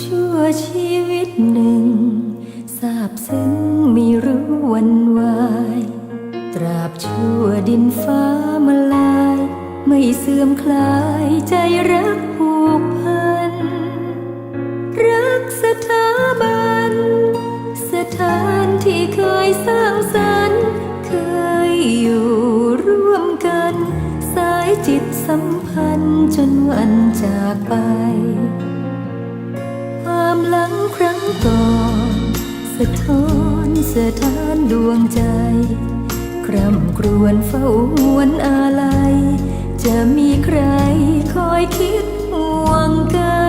ชั่วชีวิตหนึ่งทราบซึ้งไม่รู้วันวาย ตราบชั่วดินฟ้ามาลาย ไม่เสื่อมคลายใจรักผู สร้างสรรค์เคยอยู่ร่วมกัน สายจิตสัมพันธ์จนวันจากไป ความหลังครั้งก่อนสะท้อนสถานดวงใจคร่ำครวญเฝ้าหวนอาลัย จะมีใครคอยคิดห่วงกัน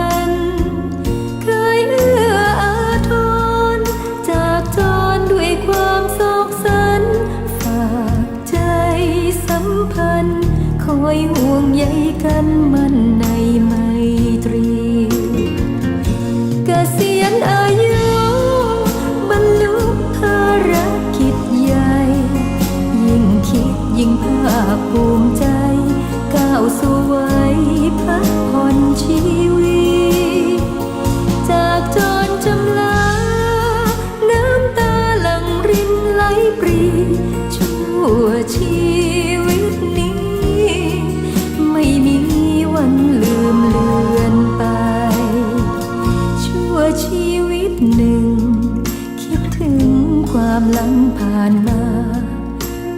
ความหลังผ่านมา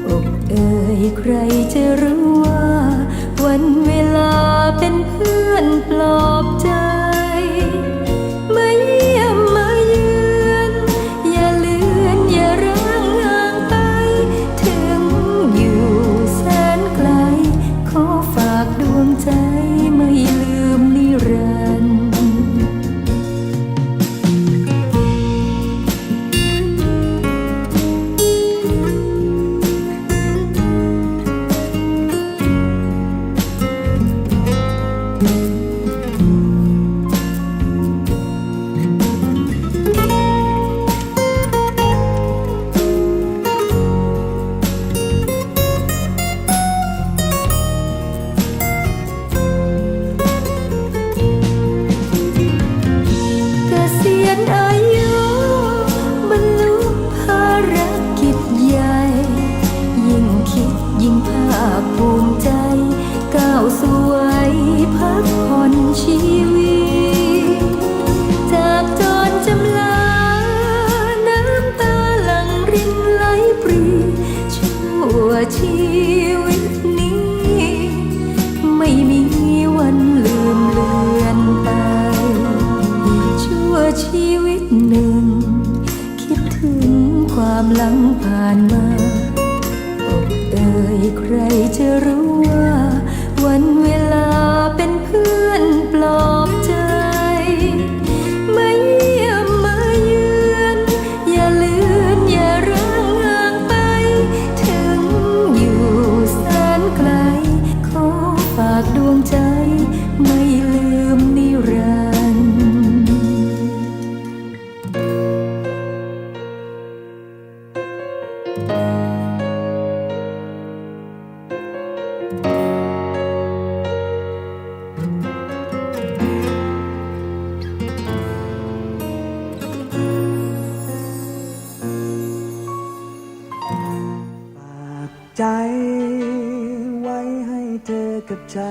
อกเอ่ยใครจะรู้ หลังผ่านมาอกเอ่ยใครจะรู้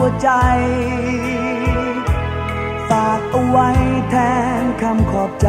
หัวใจ ฝากเอาไว้แทนคำขอบใจ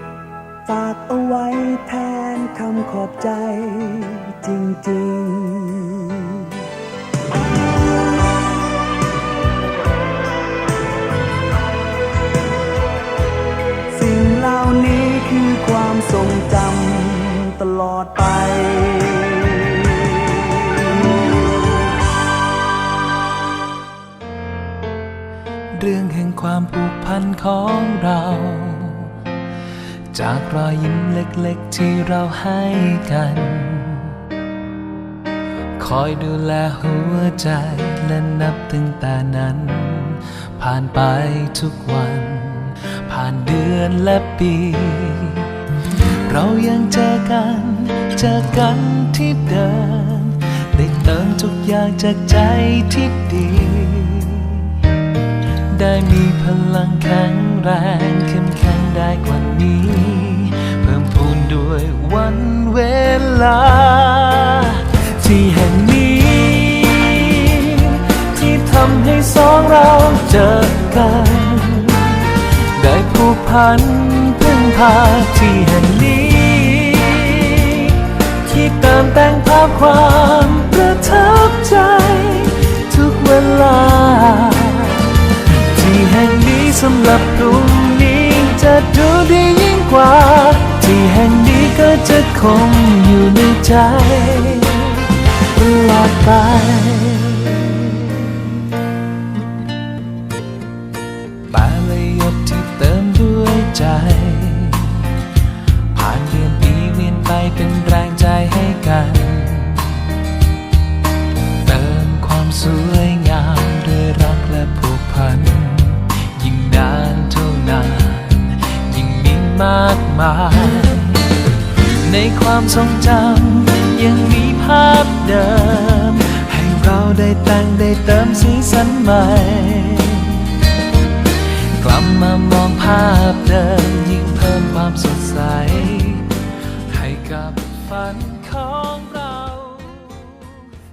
ากเอาไว้แทนคำขอบใจจริงๆสิ่งเหล่านี้คือความทรงจำตลอดไป เรื่องแห่งความผูกพันของเรา จากรอยยิ้มเล็กๆที่เราให้กัน คอยดูแลหัวใจและนับตั้งแต่นั้น ผ่านไปทุกวัน ผ่านเดือนและปี เรายังเจอกัน เจอกันที่เดิมได้เติมทุกอย่างจากใจที่ดี ได้มีพลังแข็ง แรงเข้มแข็งได้กว่านี้ เพิ่มพูนด้วยวันเวลา ที่แห่งนี้ ที่ทำให้สองเราเจอกัน ได้ผูกพันพึ่งพาที่แห่งนี้ ที่เติมแต่งภาพความประทับใจ ทุกเวลา ที่แห่ง สำหรับพรุ่งนี้จะดูดียิ่งกว่า ที่แห่งนี้ก็จะคงอยู่ในใจตลอดไปแต่ละหยบที่เติมด้วยใจ ความทรงจำยังมีภาพเดิม ให้เราได้แต่งได้เติมสีสันใหม่ กลับมามองภาพเดิมยิ่งเพิ่มความสดใส ให้กับฝัน